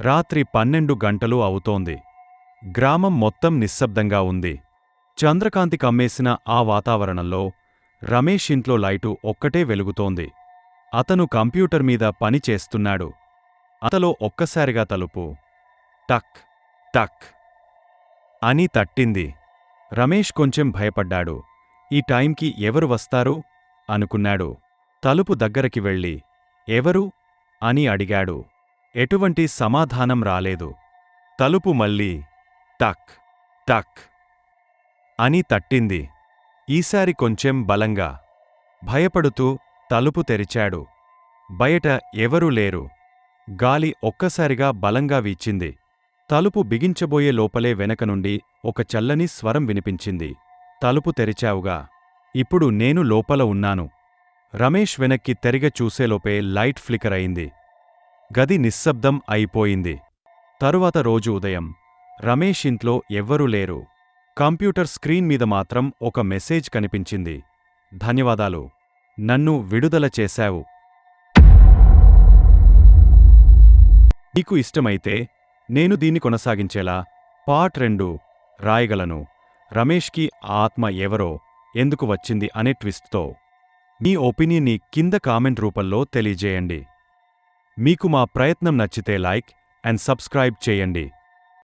రాత్రి పన్నెండు గంటలు అవుతోంది. గ్రామం మొత్తం నిశ్శబ్దంగా ఉంది. చంద్రకాంతి కమ్మేసిన ఆ వాతావరణంలో రమేష్ ఇంట్లో లైటు ఒక్కటే వెలుగుతోంది. అతను కంప్యూటర్ మీద పని చేస్తున్నాడు. అతలో ఒక్కసారిగా తలుపు. టక్ టక్ అని తట్టింది. రమేష్ కొంచెం భయపడ్డాడు. ఈ టైంకి ఎవరు వస్తారు? అనుకున్నాడు. తలుపు దగ్గరికి వెళ్ళి ఎవరు? అని అడిగాడు. ఎటువంటి సమాధానం రాలేదు. తలుపు మళ్ళీ టక్ టక్ అని తట్టింది. ఈసారి కొంచెం బలంగా భయపడుతూ తలుపు తెరిచాడు. బయట ఎవరూ లేరు. గాలి ఒక్కసారిగా బలంగా వీచింది. తలుపు బిగించబోయే లోపలే వెనక నుండి ఒక చల్లని స్వరం వినిపించింది. తలుపు తెరిచావుగా. ఇప్పుడు నేను లోపల ఉన్నాను. రమేష్ వెనక్కి తెరిగ చూసేలోపే లైట్ ఫ్లికర్ అయింది. గది నిశ్శబ్దం అయిపోయింది. తరువాత రోజు ఉదయం రమేష్ ఇంట్లో ఎవ్వరూ లేరు. కంప్యూటర్ స్క్రీన్ మీద మాత్రం ఒక మెసేజ్ కనిపించింది. ధన్యవాదాలు. నన్ను విడుదల చేశావు. నీకు ఇష్టమైతే నేను దీన్ని కొనసాగించేలా పార్ట్ రెండు రాయగలను. రమేష్కి ఆత్మ ఎవరో ఎందుకు వచ్చింది అనే ట్విస్ట్తో. మీ ఒపీనియన్ని కింద కామెంట్ రూపంలో తెలియజేయండి. మీకు మా ప్రయత్నం నచ్చితే లైక్ అండ్ సబ్స్క్రైబ్ చేయండి.